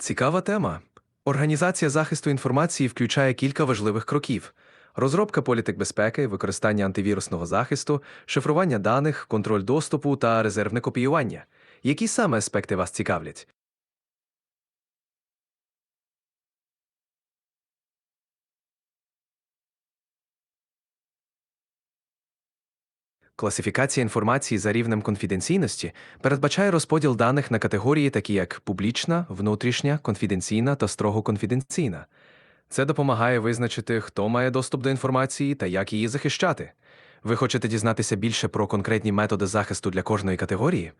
Цікава тема. Організація захисту інформації включає кілька важливих кроків: розробка політик безпеки, використання антивірусного захисту, шифрування даних, контроль доступу та резервне копіювання. Які саме аспекти вас цікавлять? Класифікація інформації за рівнем конфіденційності передбачає розподіл даних на категорії, такі як публічна, внутрішня, конфіденційна та строго конфіденційна. Це допомагає визначити, хто має доступ до інформації та як її захищати. Ви хочете дізнатися більше про конкретні методи захисту для кожної категорії?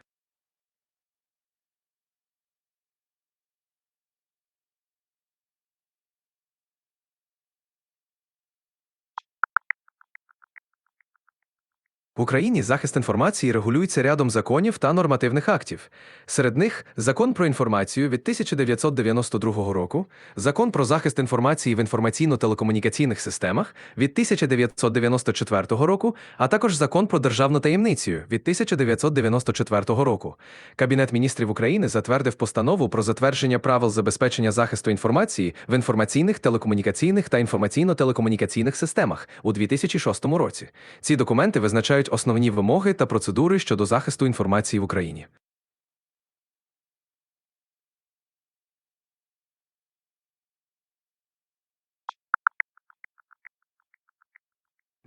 В Україні захист інформації регулюється рядом законів та нормативних актів. Серед них закон про інформацію від 1992 року, закон про захист інформації в інформаційно-телекомунікаційних системах від 1994 року, а також закон про державну таємницю від 1994 року. Кабінет міністрів України затвердив постанову про затвердження правил забезпечення захисту інформації в інформаційних, телекомунікаційних та інформаційно-телекомунікаційних системах у 2006 році. Ці документи визначають основні вимоги та процедури щодо захисту інформації в Україні.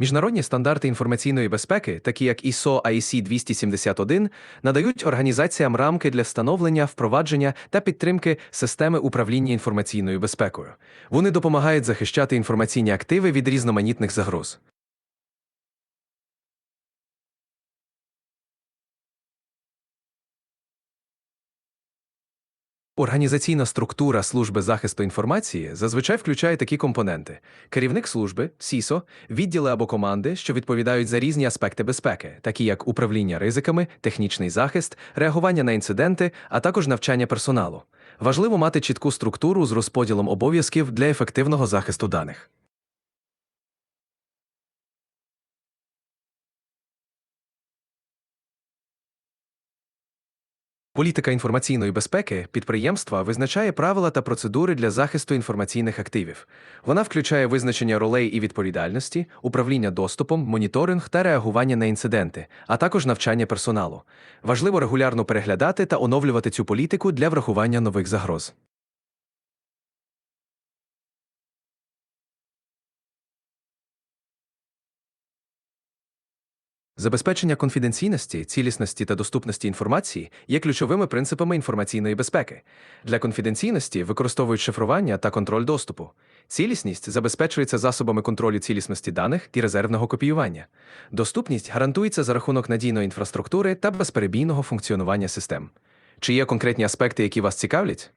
Міжнародні стандарти інформаційної безпеки, такі як ISO IEC 271, надають організаціям рамки для встановлення, впровадження та підтримки системи управління інформаційною безпекою. Вони допомагають захищати інформаційні активи від різноманітних загроз. Організаційна структура служби захисту інформації зазвичай включає такі компоненти: керівник служби, СІСО, відділи або команди, що відповідають за різні аспекти безпеки, такі як управління ризиками, технічний захист, реагування на інциденти, а також навчання персоналу. Важливо мати чітку структуру з розподілом обов'язків для ефективного захисту даних. Політика інформаційної безпеки підприємства визначає правила та процедури для захисту інформаційних активів. Вона включає визначення ролей і відповідальності, управління доступом, моніторинг та реагування на інциденти, а також навчання персоналу. Важливо регулярно переглядати та оновлювати цю політику для врахування нових загроз. Забезпечення конфіденційності, цілісності та доступності інформації є ключовими принципами інформаційної безпеки. Для конфіденційності використовують шифрування та контроль доступу. Цілісність забезпечується засобами контролю цілісності даних і резервного копіювання. Доступність гарантується за рахунок надійної інфраструктури та безперебійного функціонування систем. Чи є конкретні аспекти, які вас цікавлять?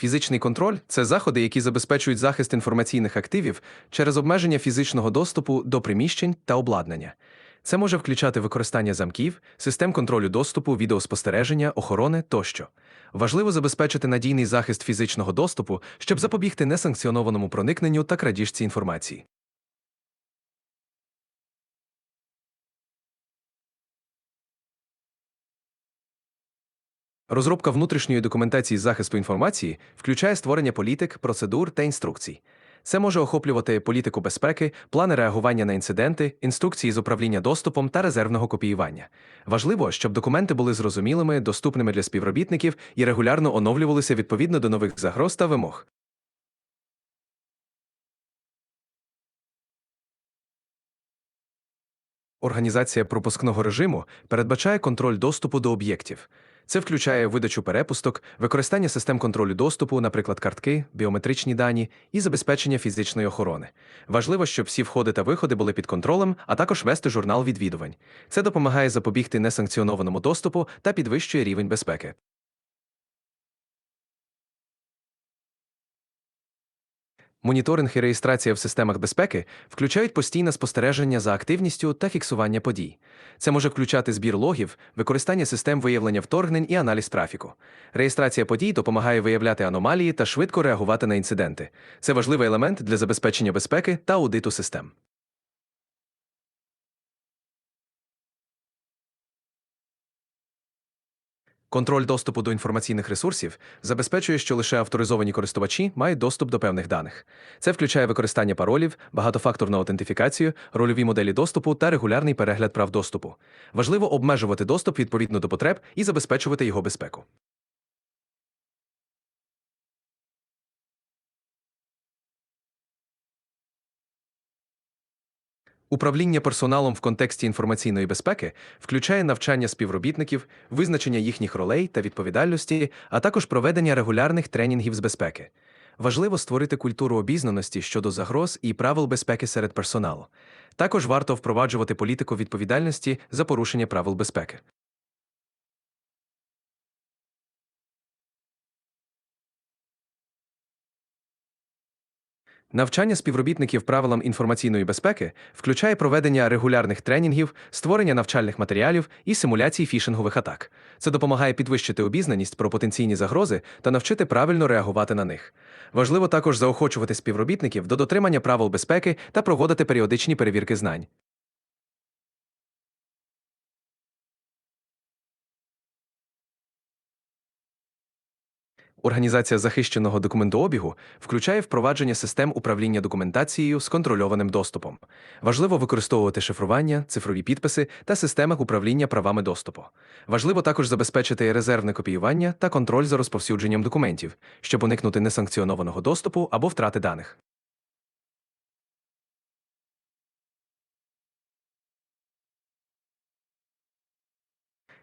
Фізичний контроль це заходи, які забезпечують захист інформаційних активів через обмеження фізичного доступу до приміщень та обладнання. Це може включати використання замків, систем контролю доступу, відеоспостереження, охорони тощо. Важливо забезпечити надійний захист фізичного доступу, щоб запобігти несанкціонованому проникненню та крадіжці інформації. Розробка внутрішньої документації захисту інформації включає створення політик, процедур та інструкцій. Це може охоплювати політику безпеки, плани реагування на інциденти, інструкції з управління доступом та резервного копіювання. Важливо, щоб документи були зрозумілими, доступними для співробітників і регулярно оновлювалися відповідно до нових загроз та вимог. Організація пропускного режиму передбачає контроль доступу до об'єктів. Це включає видачу перепусток, використання систем контролю доступу, наприклад, картки, біометричні дані і забезпечення фізичної охорони. Важливо, щоб всі входи та виходи були під контролем, а також вести журнал відвідувань. Це допомагає запобігти несанкціонованому доступу та підвищує рівень безпеки. Моніторинг і реєстрація в системах безпеки включають постійне спостереження за активністю та фіксування подій. Це може включати збір логів, використання систем виявлення вторгнень і аналіз трафіку. Реєстрація подій допомагає виявляти аномалії та швидко реагувати на інциденти. Це важливий елемент для забезпечення безпеки та аудиту систем. Контроль доступу до інформаційних ресурсів забезпечує, що лише авторизовані користувачі мають доступ до певних даних. Це включає використання паролів, багатофакторну аутентифікацію, рольові моделі доступу та регулярний перегляд прав доступу. Важливо обмежувати доступ відповідно до потреб і забезпечувати його безпеку. Управління персоналом в контексті інформаційної безпеки включає навчання співробітників, визначення їхніх ролей та відповідальності, а також проведення регулярних тренінгів з безпеки. Важливо створити культуру обізнаності щодо загроз і правил безпеки серед персоналу. Також варто впроваджувати політику відповідальності за порушення правил безпеки. Навчання співробітників правилам інформаційної безпеки включає проведення регулярних тренінгів, створення навчальних матеріалів і симуляцій фішингових атак. Це допомагає підвищити обізнаність про потенційні загрози та навчити правильно реагувати на них. Важливо також заохочувати співробітників до дотримання правил безпеки та проводити періодичні перевірки знань. Організація захищеного документообігу включає впровадження систем управління документацією з контрольованим доступом. Важливо використовувати шифрування, цифрові підписи та системи управління правами доступу. Важливо також забезпечити резервне копіювання та контроль за розповсюдженням документів, щоб уникнути несанкціонованого доступу або втрати даних.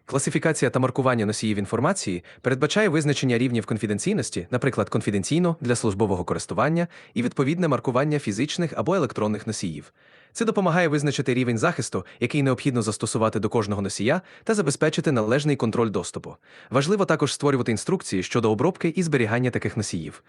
Класифікація та маркування носіїв інформації передбачає визначення рівнів конфіденційності, наприклад, конфіденційно для службового користування і відповідне маркування фізичних або електронних носіїв. Це допомагає визначити рівень захисту, який необхідно застосувати до кожного носія, та забезпечити належний контроль доступу. Важливо також створювати інструкції щодо обробки і зберігання таких носіїв.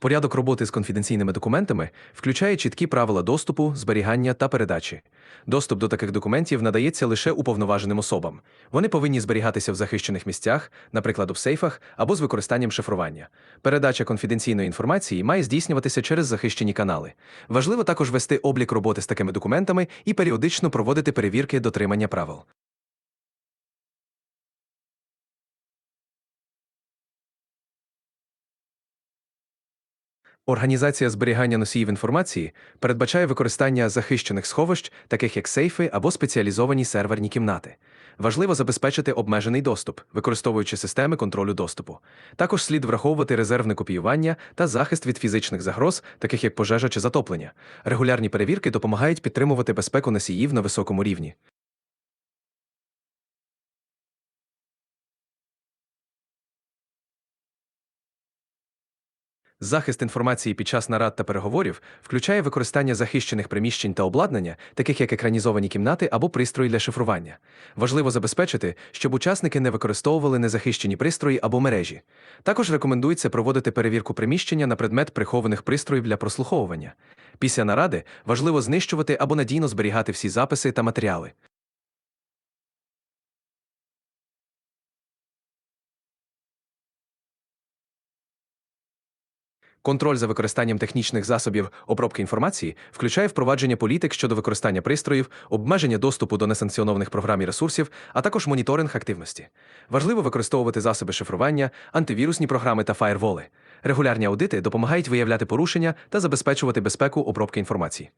Порядок роботи з конфіденційними документами включає чіткі правила доступу, зберігання та передачі. Доступ до таких документів надається лише уповноваженим особам. Вони повинні зберігатися в захищених місцях, наприклад, у сейфах або з використанням шифрування. Передача конфіденційної інформації має здійснюватися через захищені канали. Важливо також вести облік роботи з такими документами і періодично проводити перевірки дотримання правил. Організація зберігання носіїв інформації передбачає використання захищених сховищ, таких як сейфи або спеціалізовані серверні кімнати. Важливо забезпечити обмежений доступ, використовуючи системи контролю доступу. Також слід враховувати резервне копіювання та захист від фізичних загроз, таких як пожежа чи затоплення. Регулярні перевірки допомагають підтримувати безпеку носіїв на високому рівні. Захист інформації під час нарад та переговорів включає використання захищених приміщень та обладнання, таких як екранізовані кімнати або пристрої для шифрування. Важливо забезпечити, щоб учасники не використовували незахищені пристрої або мережі. Також рекомендується проводити перевірку приміщення на предмет прихованих пристроїв для прослуховування. Після наради важливо знищувати або надійно зберігати всі записи та матеріали. Контроль за використанням технічних засобів обробки інформації включає впровадження політик щодо використання пристроїв, обмеження доступу до несанкціонованих програм і ресурсів, а також моніторинг активності. Важливо використовувати засоби шифрування, антивірусні програми та фаєрволи. Регулярні аудити допомагають виявляти порушення та забезпечувати безпеку обробки інформації.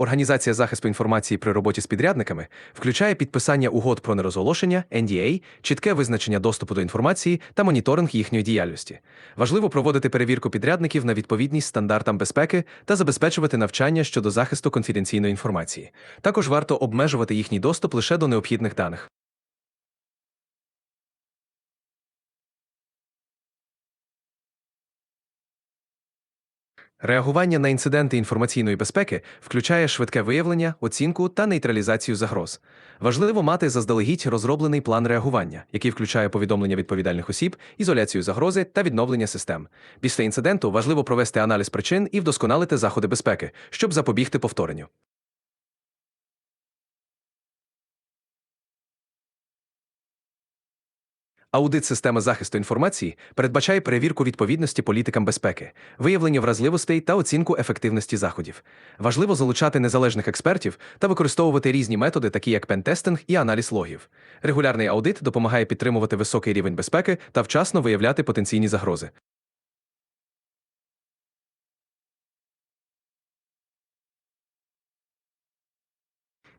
Організація захисту інформації при роботі з підрядниками включає підписання угод про нерозголошення NDA, чітке визначення доступу до інформації та моніторинг їхньої діяльності. Важливо проводити перевірку підрядників на відповідність стандартам безпеки та забезпечувати навчання щодо захисту конфіденційної інформації. Також варто обмежувати їхній доступ лише до необхідних даних. Реагування на інциденти інформаційної безпеки включає швидке виявлення, оцінку та нейтралізацію загроз. Важливо мати заздалегідь розроблений план реагування, який включає повідомлення відповідальних осіб, ізоляцію загрози та відновлення систем. Після інциденту важливо провести аналіз причин і вдосконалити заходи безпеки, щоб запобігти повторенню. Аудит системи захисту інформації передбачає перевірку відповідності політикам безпеки, виявлення вразливостей та оцінку ефективності заходів. Важливо залучати незалежних експертів та використовувати різні методи, такі як пентестинг і аналіз логів. Регулярний аудит допомагає підтримувати високий рівень безпеки та вчасно виявляти потенційні загрози.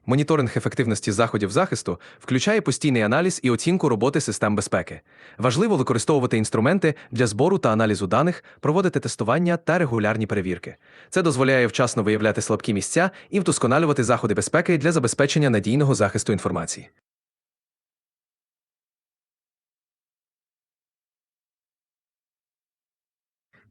Моніторинг ефективності заходів захисту включає постійний аналіз і оцінку роботи систем безпеки. Важливо використовувати інструменти для збору та аналізу даних, проводити тестування та регулярні перевірки. Це дозволяє вчасно виявляти слабкі місця і вдосконалювати заходи безпеки для забезпечення надійного захисту інформації.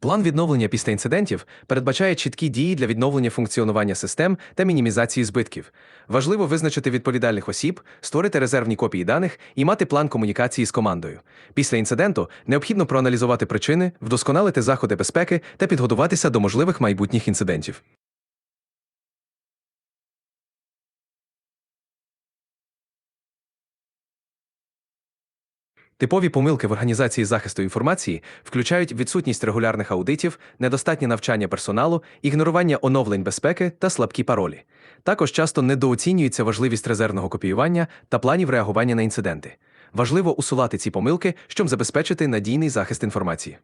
План відновлення після інцидентів передбачає чіткі дії для відновлення функціонування систем та мінімізації збитків. Важливо визначити відповідальних осіб, створити резервні копії даних і мати план комунікації з командою. Після інциденту необхідно проаналізувати причини, вдосконалити заходи безпеки та підготуватися до можливих майбутніх інцидентів. Типові помилки в організації захисту інформації включають відсутність регулярних аудитів, недостатнє навчання персоналу, ігнорування оновлень безпеки та слабкі паролі. Також часто недооцінюється важливість резервного копіювання та планів реагування на інциденти. Важливо усувати ці помилки, щоб забезпечити надійний захист інформації.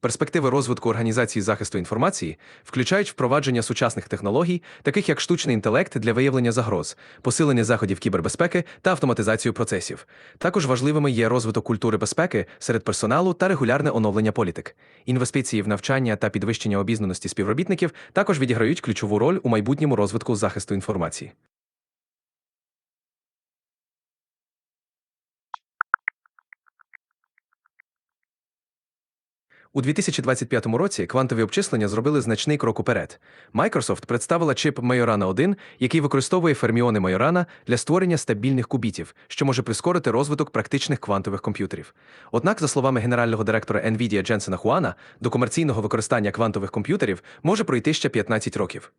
Перспективи розвитку організації захисту інформації включають впровадження сучасних технологій, таких як штучний інтелект для виявлення загроз, посилення заходів кібербезпеки та автоматизацію процесів. Також важливими є розвиток культури безпеки серед персоналу та регулярне оновлення політик. Інвестиції в навчання та підвищення обізнаності співробітників також відіграють ключову роль у майбутньому розвитку захисту інформації. У 2025 році квантові обчислення зробили значний крок уперед. Microsoft представила чип Majorana 1, який використовує ферміони Majorana для створення стабільних кубітів, що може прискорити розвиток практичних квантових комп'ютерів. Однак, за словами генерального директора NVIDIA Дженсена Хуана, до комерційного використання квантових комп'ютерів може пройти ще 15 років.